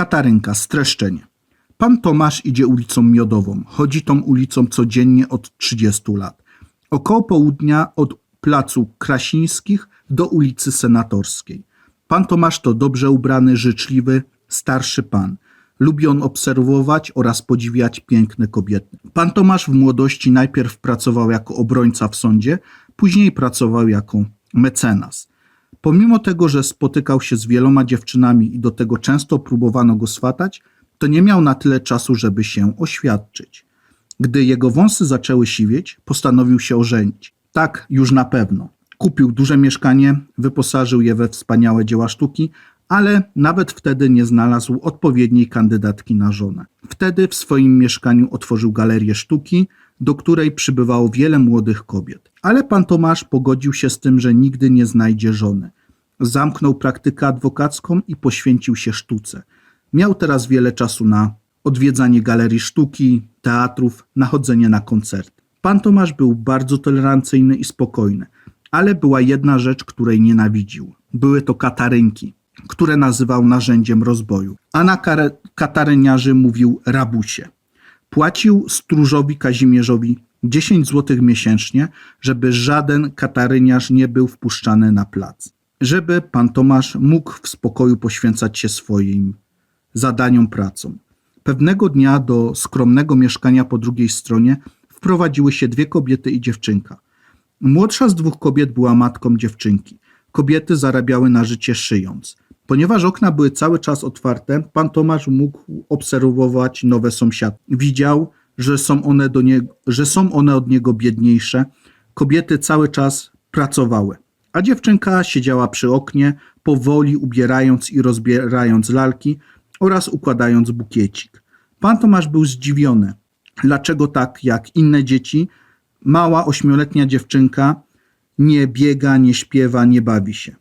Katarynka, streszczenie. Pan Tomasz idzie ulicą Miodową. Chodzi tą ulicą codziennie od 30 lat. Około południa od placu Krasińskich do ulicy Senatorskiej. Pan Tomasz to dobrze ubrany, życzliwy, starszy pan. Lubi on obserwować oraz podziwiać piękne kobiety. Pan Tomasz w młodości najpierw pracował jako obrońca w sądzie, później pracował jako mecenas. Pomimo tego, że spotykał się z wieloma dziewczynami i do tego często próbowano go swatać, to nie miał na tyle czasu, żeby się oświadczyć. Gdy jego wąsy zaczęły siwieć, postanowił się ożenić. Tak, już na pewno. Kupił duże mieszkanie, wyposażył je we wspaniałe dzieła sztuki, ale nawet wtedy nie znalazł odpowiedniej kandydatki na żonę. Wtedy w swoim mieszkaniu otworzył galerię sztuki, do której przybywało wiele młodych kobiet. Ale pan Tomasz pogodził się z tym, że nigdy nie znajdzie żony. Zamknął praktykę adwokacką i poświęcił się sztuce. Miał teraz wiele czasu na odwiedzanie galerii sztuki, teatrów, na chodzenie na koncerty. Pan Tomasz był bardzo tolerancyjny i spokojny, ale była jedna rzecz, której nienawidził. Były to katarynki, które nazywał narzędziem rozboju. A na kataryniarzy mówił rabusie. Płacił stróżowi Kazimierzowi 10 zł miesięcznie, żeby żaden kataryniarz nie był wpuszczany na plac. Żeby pan Tomasz mógł w spokoju poświęcać się swoim zadaniom pracą. Pewnego dnia do skromnego mieszkania po drugiej stronie wprowadziły się dwie kobiety i dziewczynka. Młodsza z dwóch kobiet była matką dziewczynki. Kobiety zarabiały na życie szyjąc. Ponieważ okna były cały czas otwarte, pan Tomasz mógł obserwować nowe sąsiadki. Widział, że są, one do nie, że są one od niego biedniejsze. Kobiety cały czas pracowały, a dziewczynka siedziała przy oknie, powoli ubierając i rozbierając lalki oraz układając bukiecik. Pan Tomasz był zdziwiony, dlaczego tak jak inne dzieci, mała ośmioletnia dziewczynka nie biega, nie śpiewa, nie bawi się.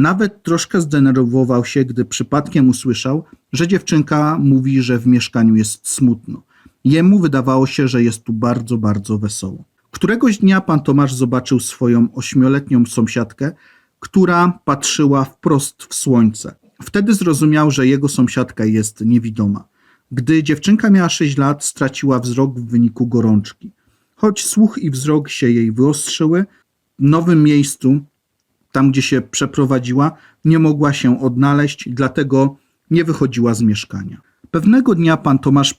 Nawet troszkę zdenerwował się, gdy przypadkiem usłyszał, że dziewczynka mówi, że w mieszkaniu jest smutno. Jemu wydawało się, że jest tu bardzo, bardzo wesoło. Któregoś dnia pan Tomasz zobaczył swoją ośmioletnią sąsiadkę, która patrzyła wprost w słońce. Wtedy zrozumiał, że jego sąsiadka jest niewidoma. Gdy dziewczynka miała 6 lat, straciła wzrok w wyniku gorączki. Choć słuch i wzrok się jej wyostrzyły, w nowym miejscu, tam gdzie się przeprowadziła, nie mogła się odnaleźć, dlatego nie wychodziła z mieszkania. Pewnego dnia pan Tomasz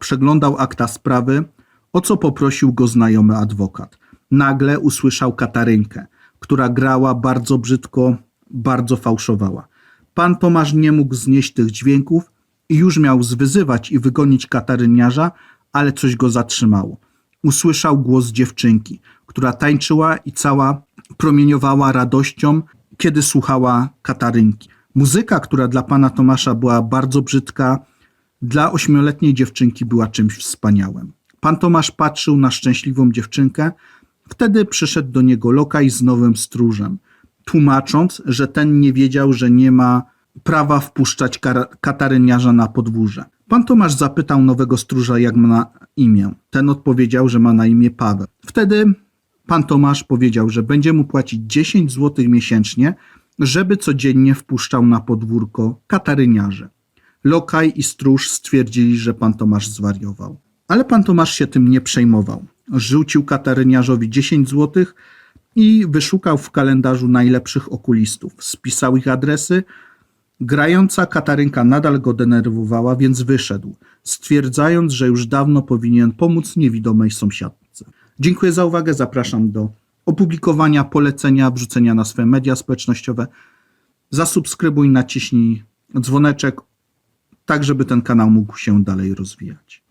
przeglądał akta sprawy, o co poprosił go znajomy adwokat. Nagle usłyszał Katarynkę, która grała bardzo brzydko, bardzo fałszowała. Pan Tomasz nie mógł znieść tych dźwięków i już miał zwyzywać i wygonić kataryniarza, ale coś go zatrzymało. Usłyszał głos dziewczynki, która tańczyła i cała promieniowała radością, kiedy słuchała katarynki. Muzyka, która dla pana Tomasza była bardzo brzydka, dla ośmioletniej dziewczynki była czymś wspaniałym. Pan Tomasz patrzył na szczęśliwą dziewczynkę, wtedy przyszedł do niego lokaj z nowym stróżem, tłumacząc, że ten nie wiedział, że nie ma prawa wpuszczać kataryniarza na podwórze. Pan Tomasz zapytał nowego stróża, jak ma na imię. Ten odpowiedział, że ma na imię Paweł. Wtedy pan Tomasz powiedział, że będzie mu płacić 10 zł miesięcznie, żeby codziennie wpuszczał na podwórko kataryniarzy. Lokaj i stróż stwierdzili, że pan Tomasz zwariował. Ale pan Tomasz się tym nie przejmował. Rzucił kataryniarzowi 10 zł i wyszukał w kalendarzu najlepszych okulistów. Spisał ich adresy. Grająca Katarynka nadal go denerwowała, więc wyszedł, stwierdzając, że już dawno powinien pomóc niewidomej sąsiadce. Dziękuję za uwagę. Zapraszam do opublikowania, polecenia, wrzucenia na swoje media społecznościowe. Zasubskrybuj, naciśnij dzwoneczek, tak żeby ten kanał mógł się dalej rozwijać.